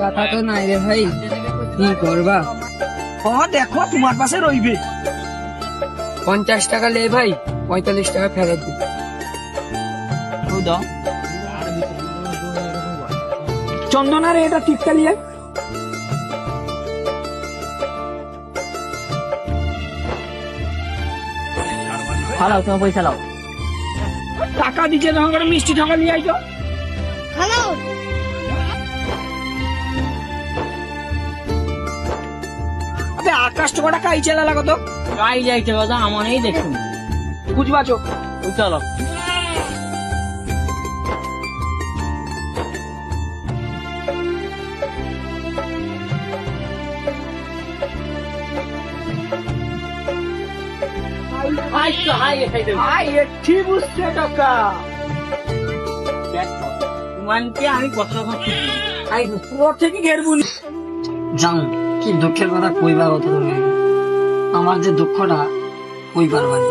কথা তো নাই রে ভাই। কি করবা? দেখো তোমার পাশে রইবে। পঞ্চাশ টাকা লে ভাই পঁয়তাল্লিশ টাকা ফেরত দি। চন্দনারে এটা টিপটা নিয়ে হালাও তোমার পয়সা লাও। টাকা দিচ্ছে তোমাকে করে মিষ্টি ঠাকা নিয়ে আইতো। হ্যালো আবে আকাশ টাকাটা কাই চেলা লাগতো। তো কাই যাইতে কথা আমার এই দেখুন বুঝছে টাকা মানকে আমি আই থেকে জান কি দুঃখের কথা কইবার তুমি আমার যে দুঃখটা কইবার মানে।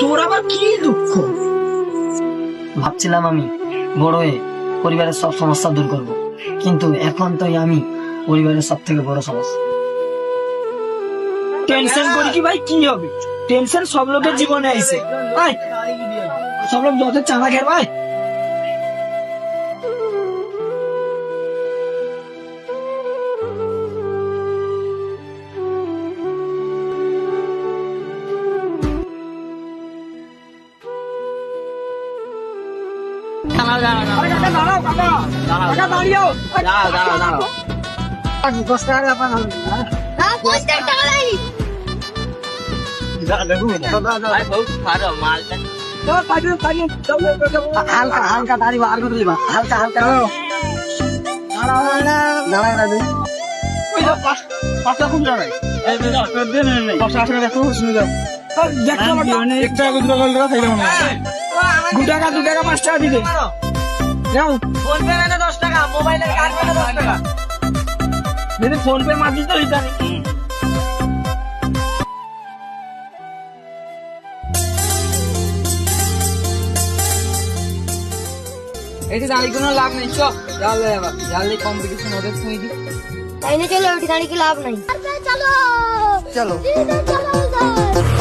তোর আবার কি দুঃখ? ভাবছিলাম আমি বড় হয়ে পরিবারের সব সমস্যা দূর করব। কিন্তু এখন তো আমি পরিবারের সব থেকে বড় সমস্যা। টেনশন করি কি ভাই? কি হবে? টেনশন সব লোকের জীবনে আইছে। ভাই সব লোক যত চাঁদা খেয়ে ভাই দাঁড়াও দাঁড়াও দাঁড়াও। দশ টাকা হালকা হালকা দাঁড়িয়ে আর করে দিবা হালকা হালকা দাঁড়ায় পাঁচ- পাঁচটা খুব দাঁড়ায়। পাঁচটা আসলে না। ফোন পে মানে দশ টাকা মোবাইলের যে দাঁড়িয়ে কোনো লাভ নেই চল। জানলে আবার জানলে কম্পিটিশন ওদের তুমি দি তাই না চলো ওটি দাঁড়িয়ে কি লাভ নাই। চলো। চলো চলো।